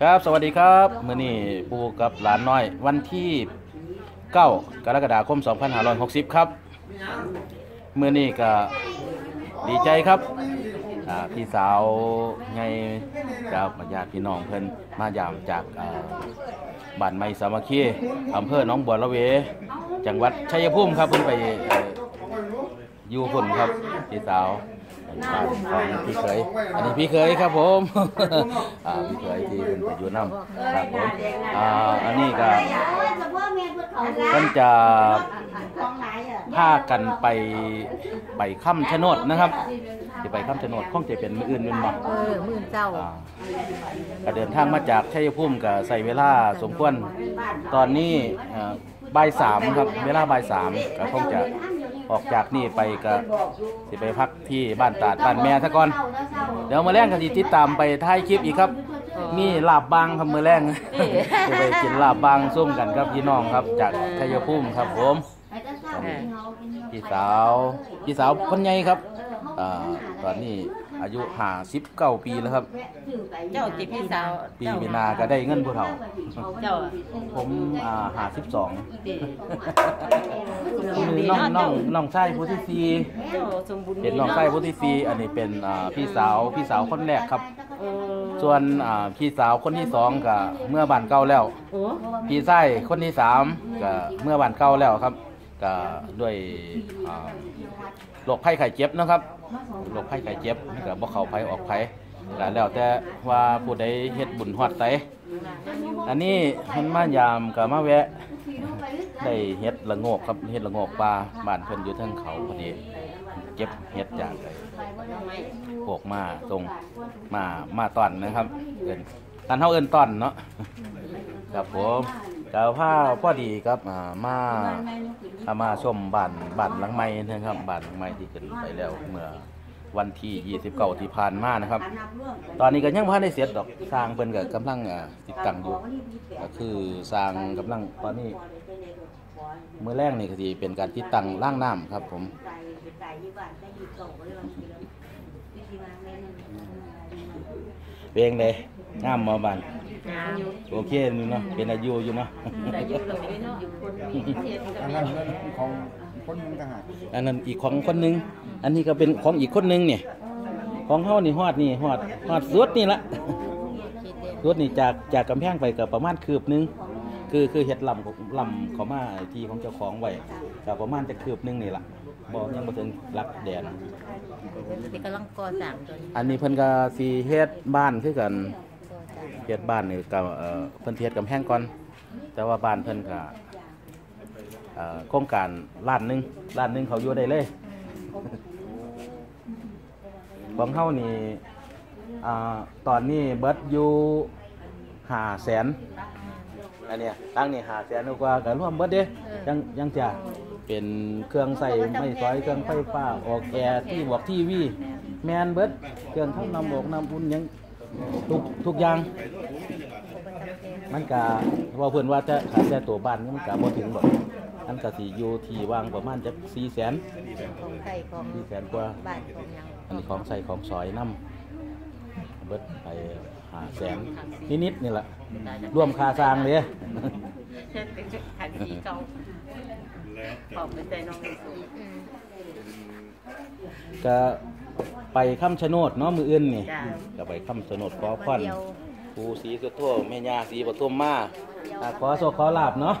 ครับสวัสดีครับมื้อนี้ปู่กับหลานน้อย วันที่9กรกฎาคม 2560 ครับมื้อนี้ก็ดีใจครับอ่าพี่สาวไงกับญาติพี่น้องเพิ่นมายามจากอ่าบ้านไม้สามัคคีอำเภอหนองบัวละเว จังหวัดชัยภูมิครับเพิ่นไปเอ่ออยู่พุ่นครับพี่สาว บ้านของพี่เคย อันนี้พี่เคยครับผมอ่าพี่เคยที่เพิ่นไปอยู่น้ำครับผมอ่าอันนี้ก็เพิ่นจะพากันไปไปค่ำชะโนดนะครับจะไปค่ำชะโนดคงจะเป็นมื้ออื่นแม่นบ่เออมื่นเจ้าอ่าก็เดินทางมาจากชัยภูมิก็ใส่เวลาสมควรตอนนี้เอ่อบ่ายสามครับ เวลาบ่ายสามก็คงจะ ออกจากนี่ไปก็สิไปพักที่บ้านตาดบ้านแม่ซะก่อน เดี๋ยวมาแรงกันสิติดตามไปท้ายคลิปอีกครับ มีลาบบางครับมือแรงจะไปกินลาบบางส้มกันครับพี่น้องครับ จากชัยภูมิครับผมพี่สาวพี่สาวคนใหญ่ครับอ่าตอนนี้ อายุห้าสิบเก้าปีแล้วครับ เจ้าจิพี่สาวปีมีนาก็ได้เงินผู้เฒ่า เจ้าผมอ่าห้าสิบสองดีน้องน้องน้องชายผู้ที่สี่เจ้าสมบูรณ์เป็นน้องชายผู้ที่สี่อันนี้เป็นอ่าพี่สาวพี่สาวคนแรกครับเออส่วนอ่าพี่สาวคนที่สองก็เมื่อบ้านเก่าแล้วโอ้พี่ชายคนที่สามก็เมื่อบ้านเก่าแล้วครับก็ด้วยอ่าโรคไข้ไข้เจ็บเนาะครับ โรคไข้ไข้เจ็บนี่ก็บ่เข้าไผออกไผก็แล้วแต่ว่าผู้ใดเฮ็ดบุญฮอดไสอันนี้มันมายามก็มาแวะ ได้เฮ็ดละโงกครับเฮ็ดละโงกปลาบ้านเพิ่นอยู่เทิงเขาพอดีเก็บเฮ็ดจากไอ้พวกมาตรงมามาตอนนะครับเอิ้นท่านเฮาเอิ้นตอนเนาะครับผม ก็พาพอดีครับอ่ามาถ้ามาชมบ้านบ้านหลังใหม่นะครับบ้านหลังใหม่ที่ขึ้นไปแล้วเมื่อวันที่29ที่ผ่านมานะครับ ตอนนี้ก็ยังบ่ทันได้เสร็จดอกสร้างเพิ่นก็กำลังติดตั้งอยู่ก็คือสร้างกำลังตอนนี้เมื้อแรกนี่ก็สิเป็นการติดตั้งร่างน้ำครับ ผมเพลงเลย งามมาบ้านงามอยู่โอเคนี่เนาะเป็นอายุอยู่เนาะแต่อยู่เราไม่ได้อยู่คนนี้อันนั้นเรื่องของคนมุงทหารอันนั้นอีกของคนหนึง อันนี้ก็เป็นของอีกคนหนึงเนี่ยของเฮานี่ฮอดนี่ฮอดฮอดสุดนี่ละสุดนี่จากจากกำแพงไปก็ประมาณคืบหนึงคือคือเฮ็ดลำของลำเขามาไอ้ที่ของเจ้าของไว้ก็ประมาณจะคืบหนึงนี่ล่ะบ่ยังบ่ถึงหลักแดนที่กำลังก่อสร้างตัวนี้อันนี้เพิ่นก็สิเฮ็ดบ้านคือกันก่อสร้าง เฮ็ดบ้านนี่ก็เอ่อเพิ่นสิเฮ็ดกำแพงก่อน แต่ว่าบ้านเพิ่นก็เอ่อโครงการล้านหนึงล้านหนึงเขาอยู่ได้เลย ของเฮานี่อ่าตอนนี้เบิดอยู่5แสนอันเนี้ยตั้งนี่5แสนกว่าก็รวมเบิดเด้ยังยังจะเป็นเครื่องใส่ไม้สอยเครื่องไฟฟ้าออกแอร์ที่บอกทีวีแมนเบิดเครื่องทำน้ำอกน้ำอุ่นหยัง ทุกทุกอย่าง มันก็ว่าเพิ่นว่าจะขายแต่ตัวบ้านมันก็บ่ถึงบ่มันก็สิอยู่ที่วางประมาณจัก4แสนของไข่ของ4แสนกว่าบ้านของยังอันนี้ของใส่ของซอยน้ำเบิดไป5แสนนิดๆนี่ล่ะรวมค่าสร้างเลยเช่นเป็นขันสีเก่าขอบไปใส่น้องในสูงก็ ไปคำชะโนดเนาะมืออื่นนี่จ้าก็ไปคำชะโนดขอพรเดียวปูศรีสุโธแม่ย่าศรีปทุมมาอ่าขอโชคขอลาบเนาะ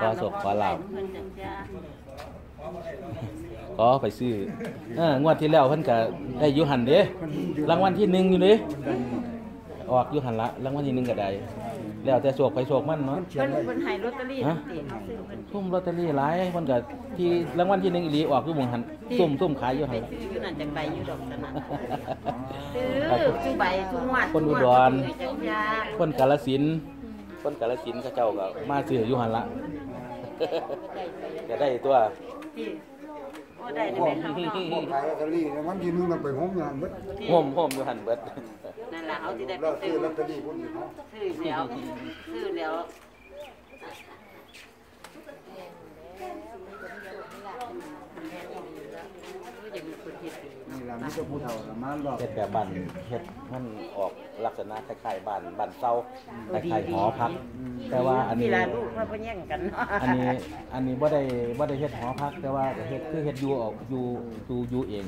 ขอโชคขอลาบเพิ่นจะจ้าขอไปซื้อเอองวดที่แล้วเพิ่นก็ได้อยู่หันเด้รางวัลที่หนึ่งอยู่เด้ออกอยู่หันละรางวัลที่หนึ่งก็ได้ แล้วแต่โชคไปโชคมันเนาะเพิ่นเพิ่นให้ลอตเตอรี่ฮะติดซื้อเพิ่นทุ่มลอตเตอรี่หลายเพิ่นก็ที่รางวัลที่หนึ่งอีหลีออกอยู่หม่องหันซุ่มซุ่มขายอยู่ไปหันซื้ออยู่นั่นจังใบอยู่ดอกนั่นน่ะซื้อซื้อใบทุกงวดคนอุดรจังยาคนกาลสินธุ์คนกาลสินธุ์เขาเจ้าก็มาซื้ออยู่หันละจะได้ตัว ที่ โอ้ได้ได้พ่อไหมครับพ่อขายลอตเตอรี่ในวันที่หนึงเราไปห้องงานเบิดห่มห่มอยู่หันเบิดนั่นล่ะเขาสิได้ไปเราซื้ซื้ออลอตเตอรี่พุ่นสิเนาะ ซื้อแล้วซื้อแล้วยังมีคน เฮ็ดอยู่นี่ล่ะล่ะมีแต่ผู้เฒ่าละมารอบเฮ็ดแบบบ้านเฮ็ดมันออกลักษณะคล้ายๆบ้านบ้านเซาคล้ายๆหอพัก แต่ว่าอันนี้เวลาลูกมาไปแย่งกันเนาะอันนี้อันนี้บ่ได้บ่ได้เฮ็ดหอพัก แต่ว่าก็เฮ็ดคือเฮ็ดอยู่ออกอยู่อยู่อยู่เอง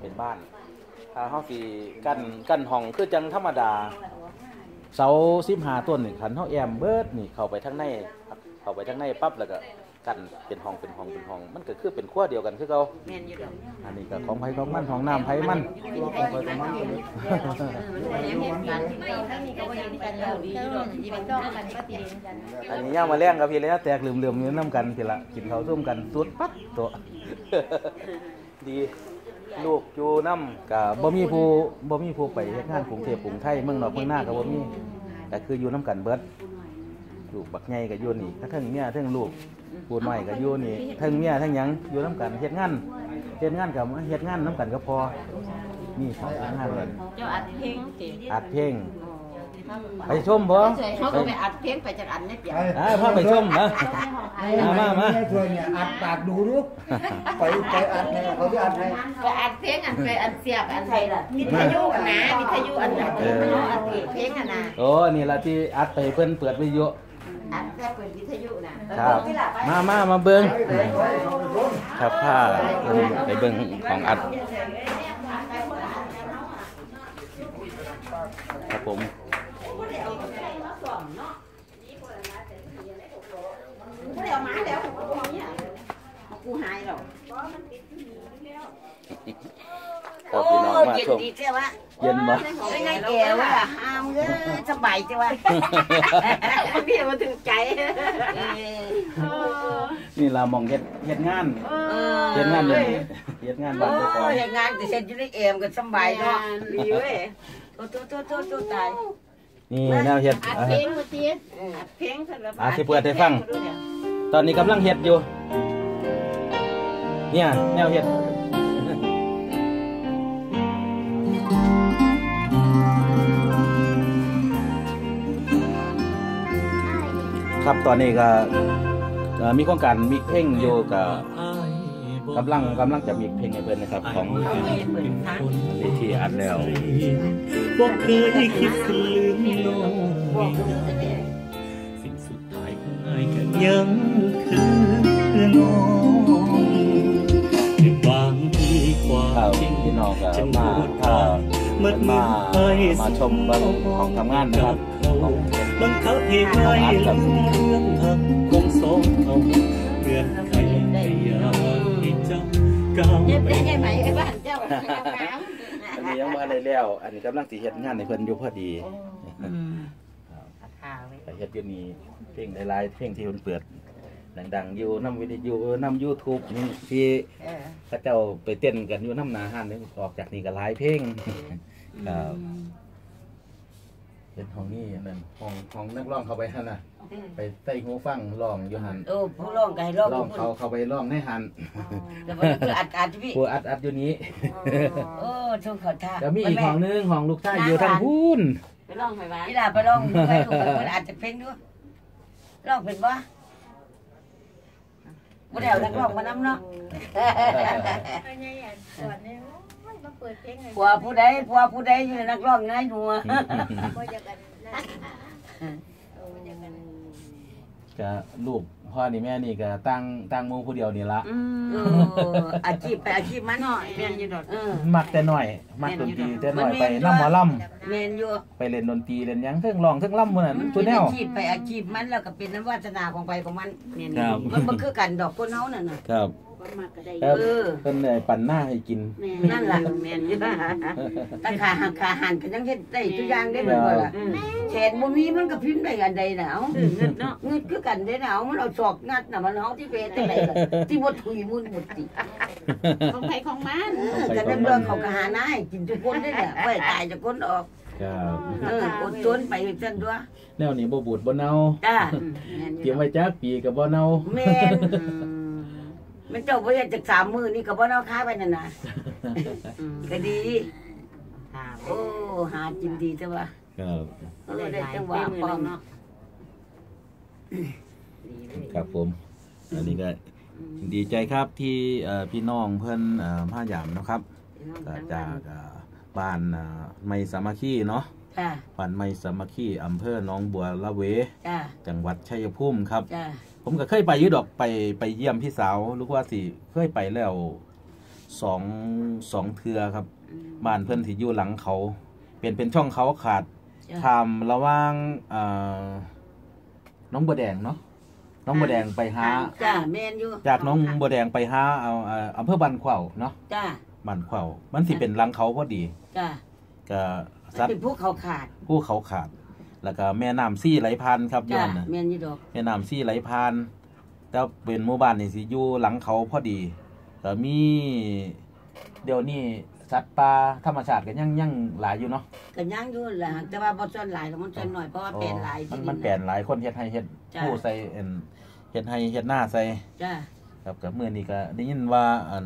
เป็นบ้านถ้าเฮาสิกั้นกั้นห้องคือจังธรรมดาเสา15ต้นนี่คันเฮาแอมเบิดนี่เข้าไปทางในครับเข้าไปทางในปั๊บแล้วก็ กั้นเป็นห้องเป็นห้องเป็นห้อง มันก็คือเป็นครัวเดียวกันคือเก่าแม่นอยู่ดอกอันนี้ก็ของไผของมันของน้ำไผมันเราไปตรงนั้นเลยมันเห็นกันทั้งนี้ก็บ่เห็นกันแล้วดีอยู่ดอกที่เป็นจ้องกันก็ตีกันอันนี้ย่างมาแล้งกับพี่เลยนะแตกลืมๆอยู่น้ำกันทีละกินข้าวร่วมกันสุดปั๊บตัวดีลูกอยู่น้ำกับบ่มีผู้บ่มีผู้ไปเฮ็ดงานกรุงเทพกรุงไทยเมืองนอกเมืองหน้าก็บ่มีแต่คืออยู่น้ำกันเบิด ลูกบักใหญ่ก็อยู่นี่ทั้งเมียทั้งลูกผู้น้อยก็อยู่นี่ทั้งเมียทั้งหยังอยู่น้ำกันเฮ็ดงานเฮ็ดงานกับเฮ็ดงานน้ำกันก็พอนี่ของงานเลยเจ้าอัดเพลงเก๋อัดเพลงไปชมบ่เขาก็ไปอัดเพลงไปจากอันนี้เปียกอ่าพาไปชมนะมามามาแช่วยเนี่ยอัดปากดูดูไปไปอัดให้เขาที่อัดให้ไปอัดเพลงอันไปอันเสียบอันไทยล่ะวิทยุนะวิทยุอันนั้นอัดเพลงอะนะโอ้นี่ละที่อัดไปเพิ่นเปิดวิทยุ อัดแค่เปิดวิทยุนะครับ มามามาเบิ่งไปไปเขาไปชมครับผ้าเพิ่นไปเบิ่งของอัด ครับผมไม่ได้เอามาแล้วกูหายหรอก ครับพี่น้องมาเย็นชมดีใช่ไหมเย็นบ่ไม่ไงแกว่าห้ามเอ้ยสบายใช่ไหมพี่มาถึงใจนี่ล่ะหมองเฮ็ดเฮ็ดงานเฮ็ดงานเดี๋ยวนี้เฮ็ดงานบ้านเจ้าของโอ้ยงานแต่เซ็นอยู่ในเอ็มก็สบายเนาะดีเว้ยโอ้โตโตโตโตตายนี่แนวเฮ็ดอัดอ่าเพลงมาตีอัดเพลงสำหรับอะที่เปิดให้ฟัง ตอนนี้กำลังเฮ็ดอยู่ เนี่ยแนวเฮ็ด ครับตอนนี้ก็เอ่อมีโครงการมิกเพลงอยู่กับกำลังกำลังจะมิกเพลงให้เพิ่นนะครับ ของอันนี้ที่อัดแล้วบอกเคยคิดสิลืมน้องสิ่งสุดท้ายของอายก็ยังคือน้องคือบางทีควาครัมบจริงพี่น้องก็จะมาพูดถ้าเมื่อมาเมื่อมาชมเบิ่งของทำงานนะครับของเฮ็ด บังคับให้ไม่ลืมเรื่องหักของสองเราเงื่อนไขไม่อยากให้เจ้าก้าวเย็บไปได้ไหมไอ้บ้านเจ้าอันนี้ยังบ่ทันได้แล้ว อันนี้กำลังสิเฮ็ดงานให้เพิ่นอยู่พอดีข่าวเลยไปเฮ็ดอยู่นี่เพลงหลายๆเพลงที่เพิ่นเปิดดังๆอยู่นำวิทยุนำ YouTube นี่ที่เออพระเจ้าไปเต้นกันอยู่น้ำหนาห้านนี่ออกจากนี่ก็หลายเพลงครับ เป็นห้องนี้นั่นห้องห้องนักร้องเข้าไปหั่นน่ะ ไปใส่หูฟังร้องอยู่หั่นโอ้ผู้ร้องไก่ร้องร้องผู้เขาเข้าไปร้องในหั่นแล้วมันคืออัดอัดพี่ผู้อัดอัดอยู่นี้โอ้ช่วงเขาท่าแล้วมีอีกห้องนึงห้องลูกชายอยู่ทางพูนไปร้องไปบ้านนี่ล่ะไปร้องไปดูมันอาจจะเพลงด้วยร้องเป็นบ่บ่ได้เอานักร้องมานำเนาะ ผัวผู้ใดผัวผู้ใดอยู่นักร้องนายหัวก็ลูกพ่อนี่แม่นี่ก็ตั้งตั้งหมูผู้เดียวนี่ละเอออาชีพไปอาชีพมันเนาะแม่นอยู่ดอกเออมักแต่น้อยมักดนตรีแต่น้อยไปน้ำหมอลแม่นอยู่ำไปเล่นดนตรีเล่นหยังเทิงร้องเทิงล่ำมื้อนั้นตัวแนวอาชีพไปอาชีพมันแล้วก็เป็นน้ำวาสนาของไปของมันแม่นครับมันบ่คือกันดอกคนเฮานั่นน่ะครับ เออ เพิ่นได้ปั่นหน้าให้กินนั่นล่ะแม่นอยู่ตั้งขาหักขาหันก็ยังเฮ็ดได้ทุกอย่างได้เหมือนบ่ล่ะแขนบ่มีมันก็พิมพ์ได้อันใดน่ะเอาเงินเนาะเงินคือกันได้น่ะเอามันเอาศอกงัดน่ะมันเฮาที่เวจังไดล่ะที่บ่ถุยมุนบ่ติของใครของมันแต่ในเรื่องเขาก็หาหน้าให้กินทุกคนได้แหละไว้ตายจากคนออก ครับเอออดทนไปซั่นตัวแนวนี้บ่บูดบ่เน่าจ้าเตรียมไว้จักปีก็บ่เน่า แม่นมั นเจ้าบ่อยากจากสามมื้อนี่ก็บ่เอาค้าไปนั่นน่ะก็ดีโอ้หากินดีแต่ว่าครับเออได้จังหวะพร้อมเนาะครับผม อันนี้ก็ดีใจครับที่เอ่อพี่น้องเพิ่นเอ่อมาหยามนะครับเอก็จากอ่าบ้านอ่าไม่สามัคคีเนาะจ้าบ้านไม่สามัคคีอำเภอหนองบัวละเว จ้าจังหวัดชัยภูมิครับ จ้า ผมก็เคยไปอยุดอกไปไปเยี่ยมพี่สาวลูกว่าสิเคยไปแล้วสองสองเทือครับบ้านเพื่อนที่อยู่หลังเขา เป็นเป็นช่องเขาขาดจ้าทำระหว่างเอ่อน้องบัวแดงเนาะน้องบัวแดงไปหาจ้าแม่นอยู่จากน้องบัวแดงไปหาเอาเอ่ออำเภอบันขวาวเนาะจ้าบันขวาวมันสิเป็นหลังเขาพอดีจ้าก็ซัดเป็นผู้เขาขาดผู้เขาขาด แล้วก็แม่น้ำซี่ไหลพานครับย้จ้าอนน่ะแม่นอยู่ดอกแม่น้ำซี่ไหลพานแต่เป็นหมู่บ้านนี่สิอยู่หลังเขาพอดีก็มี เดี๋ยวนี้สัตว์ป่าธรรมชาติก็ยังยังหลายอยู่เนาะก็ยังอยู่ล่ะแต่ว่าบ่ส่วนหลายหรอกมันส่วนน้อยเพราะว่าเป็นหลายมันที่มันแปลนหลายคนเฮ็ดให้เฮ็ดจ้ะผู้ใส่เอ็นเฮ็ดให้เฮ็ดหน้าใส่ จ้าครับกับมื้อนี้ก็ได้ยินว่าอัน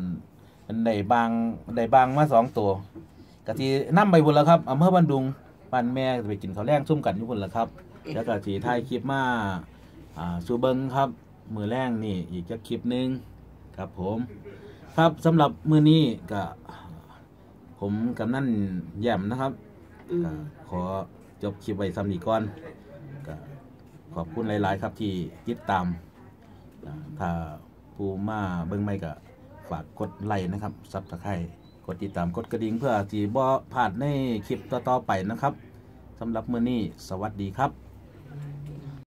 อันได้บางได้บางมาสองตัวก็สินํไปพุ่นแล้วครับอำเภอบันดุง บ้านแม่จะไปกินข้าวแรงซุ่มกันอยู่พุ่นแล้วครับ แล้วก็สิถ่ายคลิปมาอ่าสู่เบิงครับ มือแรงนี่อีกจักคลิปหนึงครับผม ครับสำหรับมื้อนี้ก็ผมกำนันแย้มนะครับอืมก็ขอจบคลิปไว้ซ้ำนี้ก่อนก็ขอบคุณหลาย ๆ ครับที่ติดตามอ่าถ้าผู้มาเบิ่งไม่ก็ฝากกดไลค์นะครับซับสไครต์ก ดติดตามกดกระดิ่งเพื่อที่บ่พลาดในคลิปต่อๆไปนะครับสำหรับมื้อนี้สวัสดีครับ